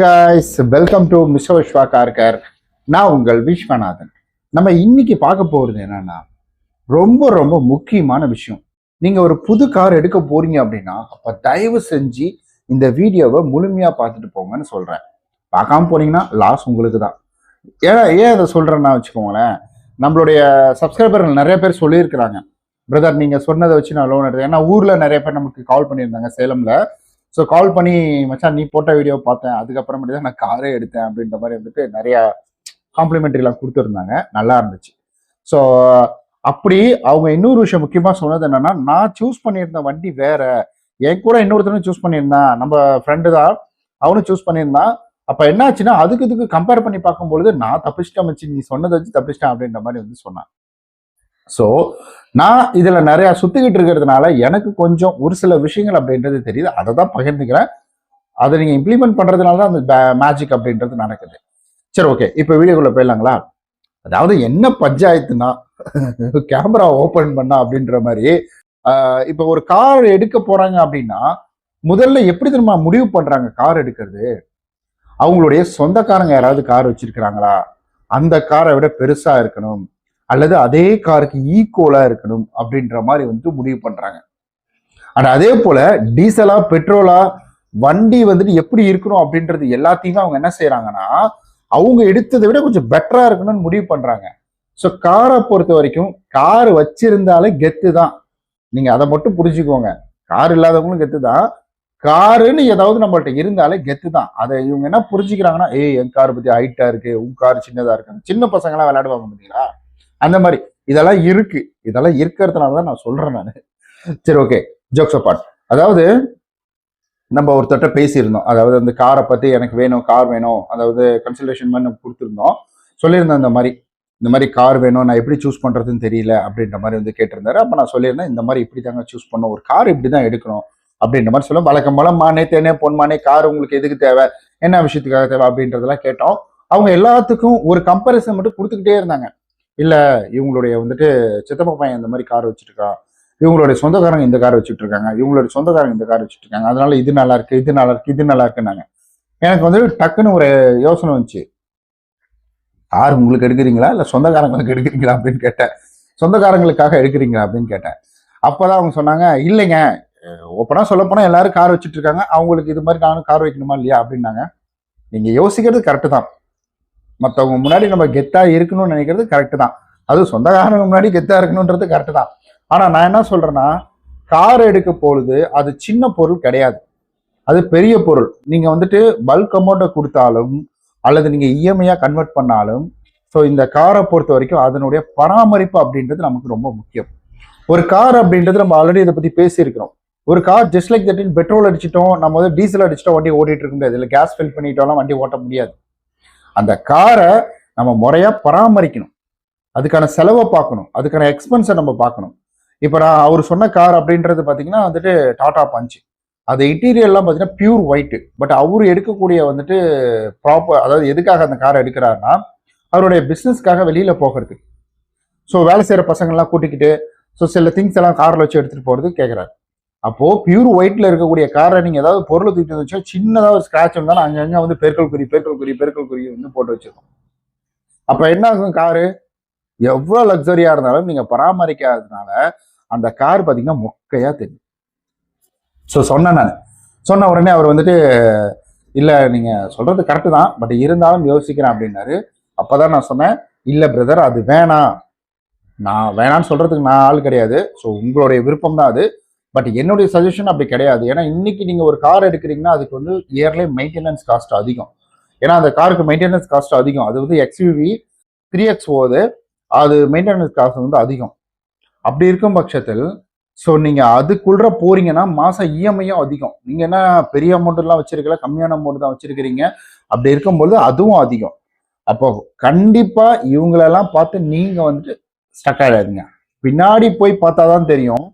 Guys welcome to mister Viswa Karkar நான் உங்கள் விஸ்வநாதன். நம்ம இன்னைக்கு பார்க்க போகிறது என்னன்னா ரொம்ப ரொம்ப முக்கியமான விஷயம். நீங்கள் ஒரு புது கார் எடுக்க போறீங்க அப்படின்னா அப்போ தயவு செஞ்சு இந்த வீடியோவை முழுமையாக பார்த்துட்டு போங்கன்னு சொல்கிறேன் பார்க்காம போனீங்கன்னா லாஸ் உங்களுக்கு தான். ஏன் ஏன் அதை சொல்கிறேன்னா வச்சுக்கோங்களேன் நம்மளுடைய சப்ஸ்கிரைபர்கள் நிறைய பேர் சொல்லியிருக்கிறாங்க. பிரதர் நீங்கள் சொன்னதை வச்சு நான் லோன் எடுத்தேன். ஏன்னா ஊரில் நிறைய பேர் நமக்கு கால் பண்ணியிருந்தாங்க சேலமில். ஸோ கால் பண்ணி மச்சான் நீ போட்ட வீடியோ பார்த்தேன். அதுக்கப்புறமேட்டு தான் நான் காரே எடுத்தேன் அப்படின்ற மாதிரி வந்துட்டு நிறையா காம்ப்ளிமெண்ட்ரிலாம் கொடுத்துருந்தாங்க. நல்லா இருந்துச்சு. ஸோ அப்படி அவங்க இன்னொரு விஷயம் முக்கியமாக சொன்னது என்னன்னா நான் சூஸ் பண்ணியிருந்த வண்டி வேற. என் கூட இன்னொருத்தனும் சூஸ் பண்ணியிருந்தான். நம்ம ஃப்ரெண்டு தான். அவனும் சூஸ் பண்ணியிருந்தான். அப்போ என்னாச்சுன்னா அதுக்கு இதுக்கு கம்பேர் பண்ணி பார்க்கும்பொழுது நான் தப்பிச்சிட்டேன் மச்சி. நீ சொன்னதை வச்சு தப்பிச்சிட்டேன் அப்படின்ற மாதிரி வந்து சொன்னான். ஸோ நான் இதில் நிறையா சுற்றிக்கிட்டு இருக்கிறதுனால எனக்கு கொஞ்சம் ஒரு சில விஷயங்கள் அப்படின்றது தெரியுது. அதை தான் பகிர்ந்துக்கிறேன். அதை நீங்கள் இம்ப்ளிமெண்ட் பண்ணுறதுனால தான் அந்த மேஜிக் அப்படின்றது நடக்குது. சரி ஓகே இப்போ வீடியோக்குள்ளே போயிடலாங்களா? அதாவது என்ன பஞ்சாயத்துனா கேமரா ஓப்பன் பண்ணா அப்படின்ற மாதிரி இப்போ ஒரு கார் எடுக்க போகிறாங்க அப்படின்னா முதல்ல எப்படி தெரியுமா முடிவு பண்ணுறாங்க கார் எடுக்கிறது? அவங்களுடைய சொந்தக்காரங்க யாராவது கார் வச்சிருக்கிறாங்களா? அந்த காரை விட பெருசாக இருக்கணும். அல்லது அதே காருக்கு ஈக்குவலா இருக்கணும் அப்படின்ற மாதிரி வந்து முடிவு பண்றாங்க. அண்ட் அதே போல டீசலா பெட்ரோலா வண்டி வந்துட்டு எப்படி இருக்கணும் அப்படின்றது எல்லாத்தையுமே அவங்க என்ன செய்யறாங்கன்னா அவங்க எடுத்ததை விட கொஞ்சம் பெட்டரா இருக்கணும்னு முடிவு பண்றாங்க. ஸோ காரை பொறுத்த வரைக்கும் கார் வச்சிருந்தாலே கெத்து தான். நீங்க அதை மட்டும் புரிஞ்சுக்கோங்க. கார் இல்லாதவங்களும் கெத்து தான். காருன்னு ஏதாவது நம்மள்ட்ட இருந்தாலே கெத்து தான். அதை இவங்க என்ன புரிஞ்சுக்கிறாங்கன்னா ஏய் என் கார் பத்தி ஹைட்டா இருக்கு உன் கார் சின்னதா இருக்கு. சின்ன பசங்களாம் விளையாடுவாங்க பார்த்தீங்களா அந்த மாதிரி. இதெல்லாம் இருக்கு. இதெல்லாம் இருக்கிறதுனால தான் நான் சொல்றேன் நான். சரி ஓகே ஜோக்ஸ் அப்பாட் அதாவது நம்ம ஒருத்தர்கிட்ட பேசியிருந்தோம். அதாவது அந்த காரை பற்றி எனக்கு வேணும் கார் வேணும். அதாவது கன்சல்டேஷன் மாதிரி நம்ம கொடுத்துருந்தோம். சொல்லியிருந்தேன் இந்த மாதிரி. இந்த மாதிரி கார் வேணும் நான் எப்படி சூஸ் பண்ணுறதுன்னு தெரியல அப்படின்ற மாதிரி வந்து கேட்டிருந்தாரு. அப்போ நான் சொல்லியிருந்தேன் இந்த மாதிரி இப்படி தாங்க சூஸ் பண்ணணும். ஒரு கார் இப்படி தான் எடுக்கணும் அப்படின்ற மாதிரி சொல்லுவோம் வழக்கம் போல மானே தேனே பொன்மானே கார் உங்களுக்கு எதுக்கு தேவை? என்ன விஷயத்துக்காக தேவை அப்படின்றதெல்லாம் கேட்டோம். அவங்க எல்லாத்துக்கும் ஒரு கம்பேரிசன் மட்டும் கொடுத்துக்கிட்டே இருந்தாங்க. இல்லை இவங்களுடைய வந்துட்டு சித்தப்பா பையன் இந்த மாதிரி கார் வச்சுருக்கான் இவங்களுடைய சொந்தக்காரங்க இந்த கார் வச்சுட்டு இருக்காங்க இவங்களுடைய சொந்தக்காரங்க இந்த கார் வச்சுட்டு இருக்காங்க அதனால இது நல்லா இருக்கு இது நல்லா இருக்கு இது நல்லா இருக்குன்னாங்க. எனக்கு வந்து டக்குன்னு ஒரு யோசனை வந்துச்சு. கார் உங்களுக்கு எடுக்கிறீங்களா? இல்லை சொந்தக்காரங்களுக்கு எடுக்கிறீங்களா? அப்படின்னு கேட்டேன். சொந்தக்காரங்களுக்காக எடுக்கிறீங்களா? அப்படின்னு கேட்டேன். அப்போதான் அவங்க சொன்னாங்க இல்லைங்க. ஓப்பனா சொல்லப்போனால் எல்லாரும் கார் வச்சுட்டு இருக்காங்க அவங்களுக்கு இது மாதிரி நானும் கார் வைக்கணுமா? இல்லையா? அப்படின்னாங்க. நீங்க யோசிக்கிறது கரெக்டு தான். மற்றவங்க முன்னாடி நம்ம கெத்தாக இருக்கணும்னு நினைக்கிறது கரெக்டு தான். அது சொந்தக்காரங்க முன்னாடி கெத்தாக இருக்கணுன்றது கரெக்டு தான். ஆனால் நான் என்ன சொல்கிறேன்னா கார் எடுக்க பொழுது அது சின்ன பொருள் கிடையாது. அது பெரிய பொருள். நீங்கள் வந்துட்டு பல்க் அமௌண்ட்டை கொடுத்தாலும் அல்லது நீங்கள் இஎம்ஐயாக கன்வெர்ட் பண்ணாலும் ஸோ இந்த காரை பொறுத்த வரைக்கும் அதனுடைய பராமரிப்பு அப்படின்றது நமக்கு ரொம்ப முக்கியம். ஒரு கார் அப்படின்றது நம்ம ஆல்ரெடி இதை பற்றி பேசியிருக்கிறோம். ஒரு கார் ஜஸ்ட் லைக் தட்டின் பெட்ரோல் அடிச்சிட்டோம் நம்ம வந்து டீசல் அடிச்சிட்டோம் வண்டி ஓட்டிட்டு இருக்க முடியாது. இல்லை கேஸ் ஃபில் பண்ணிட்டோம்லாம் வண்டி ஓட்ட முடியாது. அந்த காரை நம்ம முறையாக பராமரிக்கணும். அதுக்கான செலவை பார்க்கணும். அதுக்கான எக்ஸ்பென்ஸை நம்ம பார்க்கணும். இப்போ நான் அவர் சொன்ன கார் அப்படின்றது பார்த்தீங்கன்னா வந்துட்டு டாடா பஞ்ச் அது இன்டீரியர்லாம் பார்த்தீங்கன்னா பியூர் ஒயிட்டு பட் அவர் எடுக்கக்கூடிய வந்துட்டு ப்ராப்பர் அதாவது எதுக்காக அந்த காரை எடுக்கிறாருன்னா அவருடைய பிஸ்னஸ்க்காக வெளியில் போகிறது ஸோ வேலை செய்கிற பசங்கள்லாம் கூட்டிக்கிட்டு ஸோ சில திங்ஸ் எல்லாம் காரில் வச்சு எடுத்துகிட்டு போகிறது கேட்குறாரு அப்போ பியூர் ஒயிட்ல இருக்கக்கூடிய காரை நீங்க ஏதாவது பொருளை தூக்கிட்டு வச்சா சின்னதாக ஒரு ஸ்கிராச் இருந்தாலும் அங்கங்க வந்து பெருக்கல் குறி பெருக்கல் குறி பெருக்கல் குறி வந்து போட்டு வச்சிருக்கோம். அப்ப என்ன ஆகும் காரு எவ்வளவு லக்ஸரியா இருந்தாலும் நீங்க பராமரிக்காததுனால அந்த கார் பாத்தீங்கன்னா மொக்கையா தெரியும். ஸோ சொன்னேன் நான். சொன்ன உடனே அவர் வந்துட்டு இல்லை நீங்க சொல்றது கரெக்டு தான். பட் இருந்தாலும் யோசிக்கிறேன் அப்படின்னாரு. அப்பதான் நான் சொன்னேன் இல்லை பிரதர் அது வேணாம். நான் வேணாம்னு சொல்றதுக்கு நான் ஆள் கிடையாது. ஸோ உங்களுடைய விருப்பம் தான் அது. பட் என்னுடைய சஜஷன் அப்படி கிடையாது. ஏன்னா இன்னைக்கு நீங்க ஒரு கார் எடுக்கிறீங்கன்னா அதுக்கு வந்து இயர்லி மெயின்டெனன்ஸ் காஸ்ட் அதிகம். ஏன்னா அந்த காருக்கு மெயின்டெனன்ஸ் காஸ்ட் அதிகம். அது வந்து எக்ஸ்யூவி த்ரீ எக்ஸ் போகுது அது. மெயின்டெனன்ஸ் காஸ்ட் வந்து அதிகம். அப்படி இருக்கும் பட்சத்தில் ஸோ நீங்கள் அதுக்குள்ள போறீங்கன்னா மாதம் இஎம்ஐயும் அதிகம். நீங்கள் என்ன பெரிய அமௌண்ட் வச்சிருக்கல கம்மியான அமௌண்ட் தான் வச்சிருக்கிறீங்க. அப்படி இருக்கும்பொழுது அதுவும் அதிகம். அப்போ கண்டிப்பாக இவங்களெல்லாம் பார்த்து நீங்கள் வந்துட்டு ஸ்டக் ஆகிடாதீங்க பின்னாடி போய் பார்த்தா தான் தெரியும்.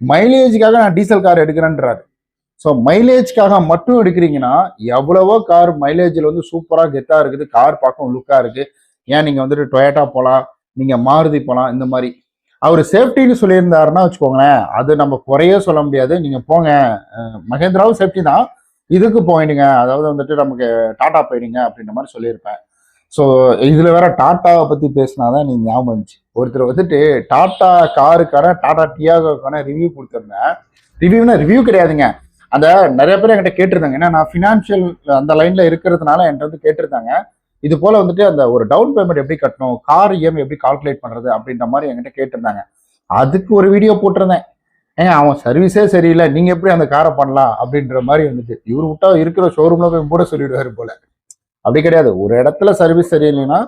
மைலேஜுக்காக நான் டீசல் கார் எடுக்கிறேன்றாரு. ஸோ மைலேஜ்க்காக மட்டும் எடுக்கிறீங்கன்னா எவ்வளவோ கார் மைலேஜில் வந்து சூப்பராக கெத்தாக இருக்குது. கார் பார்க்கவும் லுக்காக இருக்குது ஏன் நீங்கள் வந்துட்டு டொயேட்டா போகலாம் நீங்கள் மாருதி போகலாம் இந்த மாதிரி. அவர் சேஃப்டின்னு சொல்லியிருந்தாருன்னா வச்சுக்கோங்களேன் அது நம்ம குறையே சொல்ல முடியாது. நீங்கள் போங்க. மகேந்திராவும் சேஃப்டி தான். இதுக்கு போயிடுங்க. அதாவது வந்துட்டு நமக்கு டாட்டா போயிடுங்க அப்படின்ற மாதிரி சொல்லியிருப்பேன். ஸோ இதில் வேற டாட்டாவை பற்றி பேசினாதான் நீ ஞாபகம் இருந்துச்சு ஒருத்தர் வந்துட்டு டாட்டா காருக்கான டாடா டியாகோக்கான ரிவ்யூ கொடுத்துருந்தேன். ரிவ்யூனா ரிவ்யூ கிடையாதுங்க. அந்த நிறைய பேர் என்கிட்ட கேட்டிருந்தாங்க. ஏன்னா நான் ஃபினான்ஷியல் அந்த லைனில் இருக்கிறதுனால என்கிட்ட வந்து கேட்டிருந்தாங்க. இது போல் வந்துட்டு அந்த ஒரு டவுன் பேமெண்ட் எப்படி கட்டணும் கார் இஎம்ஐ எப்படி கால்குலேட் பண்ணுறது அப்படின்ற மாதிரி என்கிட்ட கேட்டிருந்தாங்க. அதுக்கு ஒரு வீடியோ போட்டிருந்தேன். ஏங்க அவன் சர்வீஸே சரியில்லை. நீங்கள் எப்படி அந்த காரை பண்ணலாம் அப்படின்ற மாதிரி வந்துட்டு. இவர் விட்டா இருக்கிற ஷோரூமில் போய் கூட சொல்லிவிடுவார் போல. அப்படி கிடையாது. ஒரு இடத்துல சர்வீஸ் சரியில்லைன்னா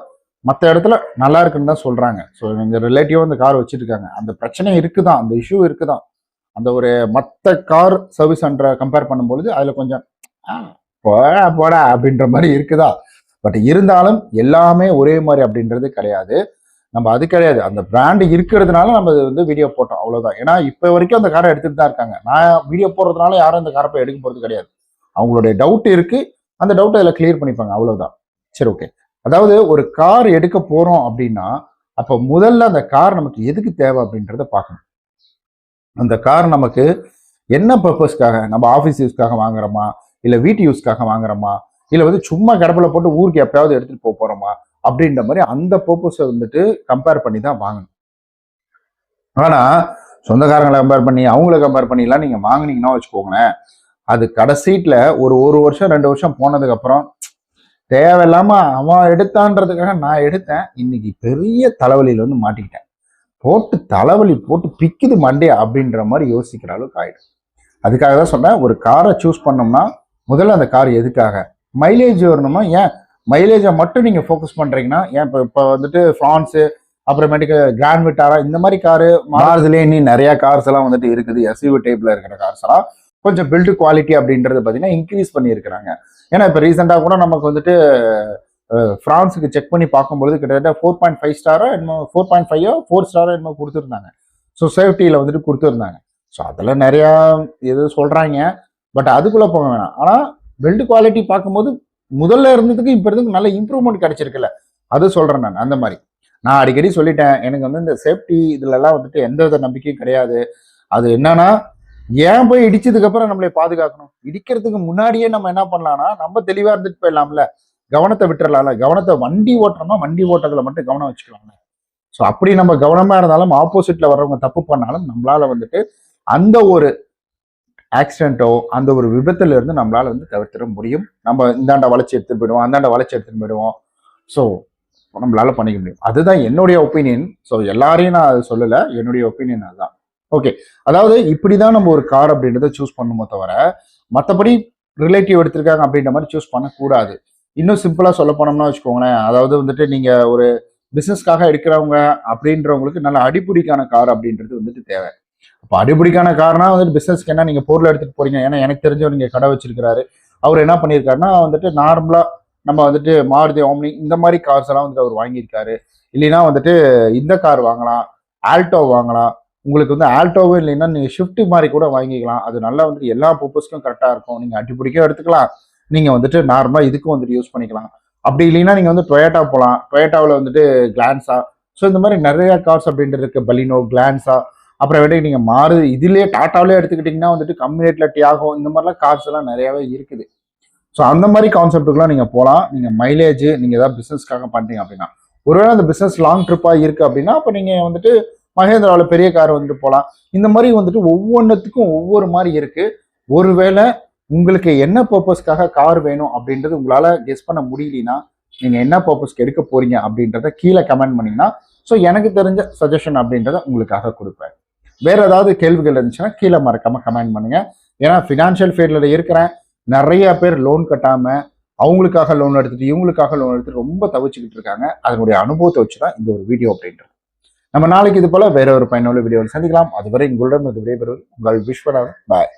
மற்ற இடத்துல நல்லா இருக்குன்னு தான் சொல்றாங்க. ஸோ எங்க ரிலேட்டிவ் அந்த கார் வச்சிருக்காங்க. அந்த பிரச்சனை இருக்குதான். அந்த இஷ்யூ இருக்குதான். அந்த ஒரு மற்ற கார் சர்வீஸ் சென்டரை கம்பேர் பண்ணும்பொழுது அதுல கொஞ்சம் ஆ, போடா போடா அப்படின்ற மாதிரி இருக்குதா? பட் இருந்தாலும் எல்லாமே ஒரே மாதிரி அப்படின்றது கிடையாது. நம்ம அது கிடையாது. அந்த பிராண்டு இருக்கிறதுனால நம்ம இது வந்து வீடியோ போட்டோம். அவ்வளோதான் ஏன்னா இப்போ வரைக்கும் அந்த காரை எடுத்துகிட்டு தான் இருக்காங்க. நான் வீடியோ போடுறதுனால யாரும் அந்த காரை போய் எடுக்க போகிறது கிடையாது. அவங்களுடைய டவுட் இருக்குது அந்த டவுட்டை அதில் கிளியர் பண்ணிப்பாங்க. அவ்வளோதான் சரி ஓகே அதாவது ஒரு கார் எடுக்க போகிறோம் அப்படின்னா அப்போ முதல்ல அந்த கார் நமக்கு எதுக்கு தேவை அப்படின்றத பார்க்கணும். அந்த கார் நமக்கு என்ன பர்பஸ்க்காக நம்ம ஆஃபீஸ் யூஸ்க்காக வாங்குறோமா? இல்லை வீட்டு யூஸ்க்காக வாங்குறோமா? இல்லை வந்து சும்மா கடப்பில் போட்டு ஊருக்கு எப்பயாவது எடுத்துகிட்டு போக போகிறோமா அப்படின்ற மாதிரி அந்த பர்பஸை வந்துட்டு கம்பேர் பண்ணி தான் வாங்கணும். ஆனால் சொந்தக்காரங்களை கம்பேர் பண்ணி அவங்கள கம்பேர் பண்ணிலாம் நீங்கள் வாங்கினீங்கன்னா வச்சுக்கோங்களேன் அது கடைசீட்ல ஒரு ஒரு வருஷம் ரெண்டு வருஷம் போனதுக்கு அப்புறம் தேவையில்லாம அவன் எடுத்தான்றதுக்காக நான் எடுத்தேன். இன்னைக்கு பெரிய தலைவலியில வந்து மாட்டிக்கிட்டேன். போட்டு தலைவலி போட்டு பிக்குது மண்டே அப்படின்ற மாதிரி யோசிக்கிற அளவுக்கு ஆயிடும். அதுக்காக தான் சொன்னேன் ஒரு காரை சூஸ் பண்ணோம்னா முதல்ல அந்த கார் எதுக்காக? மைலேஜ் வரணுமா? ஏன்? மைலேஜை மட்டும் நீங்கள் ஃபோக்கஸ் பண்ணுறீங்கன்னா ஏன் இப்போ இப்போ வந்துட்டு ஃப்ரான்ஸு அப்புறமேட்டுக்கு கிராண்ட் விட்டாரா இந்த மாதிரி காரு மாறுதுலேயே இன்னும் நிறையா கார்ஸ் எல்லாம் வந்துட்டு இருக்குது எஸ்யூவி டைப்பில் இருக்கிற கார்ஸ் எல்லாம். கொஞ்சம் பில்டு குவாலிட்டி அப்படின்றது பார்த்தீங்கன்னா இன்க்ரீஸ் பண்ணியிருக்கிறாங்க. ஏன்னா இப்போ ரீசெண்டாக கூட நமக்கு வந்துட்டு ஃப்ரான்ஸுக்கு செக் பண்ணி பார்க்கும்பொழுது கிட்டத்தட்ட ஃபோர் பாயிண்ட் ஃபைவ் ஸ்டாரோ என்னமோ ஃபோர் பாயிண்ட் ஃபைவோ ஃபோர் ஸ்டாரோ என்னமோ கொடுத்துருந்தாங்க. ஸோ சேஃப்டியில் வந்துட்டு கொடுத்துருந்தாங்க. ஸோ அதில் நிறையா எது சொல்கிறாங்க பட் அதுக்குள்ளே போக வேணாம். ஆனால் பில்டு குவாலிட்டி பார்க்கும்போது முதல்ல இருந்ததுக்கு இப்போ இருந்ததுக்கு நல்ல இம்ப்ரூவ்மெண்ட் கிடைச்சிருக்குல்ல. அது சொல்கிறேன் நான் அந்த மாதிரி. நான் அடிக்கடி சொல்லிட்டேன் எனக்கு வந்து இந்த சேஃப்டி இதுலலாம் வந்துட்டு எந்த வித நம்பிக்கையும் கிடையாது. அது என்னன்னா ஏன் போய் இடிச்சதுக்கு அப்புறம் நம்மளை பாதுகாக்கணும்? இடிக்கிறதுக்கு முன்னாடியே நம்ம என்ன பண்ணலாம்னா நம்ம தெளிவா இருந்துட்டு போயிடலாம்ல. கவனத்தை விட்டுறலாம்ல. கவனத்தை வண்டி ஓட்டுறோம்னா வண்டி ஓட்டுறதுல மட்டும் கவனம் வச்சுக்கலாம்ல. ஸோ அப்படி நம்ம கவனமா இருந்தாலும் ஆப்போசிட்ல வர்றவங்க தப்பு பண்ணாலும் நம்மளால வந்துட்டு அந்த ஒரு ஆக்சிடென்ட்டோ அந்த ஒரு விபத்துல இருந்து நம்மளால வந்து தவிர்த்திட முடியும். நம்ம இந்தாண்ட வளைச்சி எடுத்துட்டு போயிடுவோம் அந்தாண்ட வளைச்சி எடுத்துட்டு போயிடுவோம். ஸோ நம்மளால பண்ணிக்க முடியும். அதுதான் என்னுடைய ஒப்பீனியன் ஸோ எல்லாரையும் நான் அது சொல்லலை. என்னுடைய ஒப்பீனியன் அதுதான். ஓகே அதாவது இப்படிதான் நம்ம ஒரு கார் அப்படின்றத சூஸ் பண்ணுமோ தவிர மற்றபடி ரிலேட்டிவ் எடுத்திருக்காங்க அப்படின்ற மாதிரி சூஸ் பண்ணக்கூடாது. இன்னும் சிம்பிளாக சொல்ல போனோம்னா வச்சுக்கோங்களேன் அதாவது வந்துட்டு நீங்கள் ஒரு பிஸ்னஸ்க்காக எடுக்கிறவங்க அப்படின்றவங்களுக்கு நல்ல அடிப்படிக்கான கார் அப்படின்றது வந்துட்டு தேவை. அப்போ அடிப்படிக்கான கார்னா வந்துட்டு பிஸ்னஸ்க்கு என்ன நீங்க பொருள் எடுத்துட்டு போறீங்க. ஏன்னா எனக்கு தெரிஞ்சவர் நீங்க கடை வச்சிருக்கிறாரு. அவர் என்ன பண்ணியிருக்காருன்னா வந்துட்டு நார்மலா நம்ம வந்துட்டு மாருதி ஓம்னி இந்த மாதிரி கார்ஸ் எல்லாம் வந்துட்டு அவர் வாங்கியிருக்காரு. இல்லைன்னா வந்துட்டு இந்த கார் வாங்கலாம் ஆல்டோ வாங்கலாம் உங்களுக்கு வந்து ஆல்டோவே இல்லைன்னா நீங்கள் ஷிஃப்ட் மாதிரி கூட வாங்கிக்கலாம். அது நல்லா வந்துட்டு எல்லா பர்பஸ்க்கும் கரெக்டாக இருக்கும். நீங்கள் அடிப்படிக்கும் எடுத்துக்கலாம். நீங்கள் வந்துட்டு நார்மலாக இதுக்கும் வந்துட்டு யூஸ் பண்ணிக்கலாம். அப்படி இல்லைன்னா நீங்கள் வந்து டொயேட்டா போகலாம் டொயேட்டாவில் வந்துட்டு கிளான்ஸா ஸோ இந்த மாதிரி நிறைய கார்ஸ் அப்படின்ட்டு இருக்கு. பலினோ கிளான்ஸா அப்புறமேட்டுக்கு நீங்கள் மாறு இதுலேயே டாட்டாவிலே எடுத்துக்கிட்டிங்கன்னா வந்துட்டு கம்மி ரேட்டில் டியாகோ இந்த மாதிரிலாம் கார்ஸ் எல்லாம் நிறையாவே இருக்குது. ஸோ அந்த மாதிரி கான்செப்ட்டுக்குலாம் நீங்கள் போகலாம் நீங்கள் மைலேஜ் நீங்கள் ஏதாவது பிஸ்னஸ்க்காக பண்ணுறீங்க அப்படின்னா. ஒருவேளை அந்த பிஸ்னஸ் லாங் ட்ரிப்பாக இருக்குது அப்படின்னா அப்போ நீங்கள் வந்துட்டு மகேந்திராவில் பெரிய கார் வந்துட்டு போகலாம் இந்த மாதிரி வந்துட்டு ஒவ்வொன்றுத்துக்கும் ஒவ்வொரு மாதிரி இருக்குது ஒருவேளை உங்களுக்கு என்ன பர்பஸ்க்காக கார் வேணும் அப்படின்றது உங்களால் கெஸ் பண்ண முடியலனா நீங்கள் என்ன பர்பஸ்க்கு எடுக்க போறீங்க அப்படின்றத கீழே கமெண்ட் பண்ணிங்கன்னா ஸோ எனக்கு தெரிஞ்ச சஜஷன் அப்படின்றத உங்களுக்காக கொடுப்பேன். வேற ஏதாவது கேள்விகள் இருந்துச்சுன்னா கீழே மறக்காமல் கமெண்ட் பண்ணுங்கள் ஏன்னா ஃபினான்ஷியல் ஃபீல்டில் இருக்கிறேன். நிறைய பேர் லோன் கட்டாமல் அவங்களுக்காக லோன் எடுத்துட்டு இவங்களுக்காக லோன் எடுத்துட்டு ரொம்ப தவிச்சுக்கிட்டு இருக்காங்க. அதனுடைய அனுபவத்தை வச்சு தான் இந்த ஒரு வீடியோ அப்படின்றது நம்ம நாளைக்கு இது போல வேற ஒரு பயனுள்ள வீடியோவில் சந்திக்கலாம். அதுவரை உங்களிடம் விடைபெறுவது உங்கள் விஸ்வநாதன். பாய்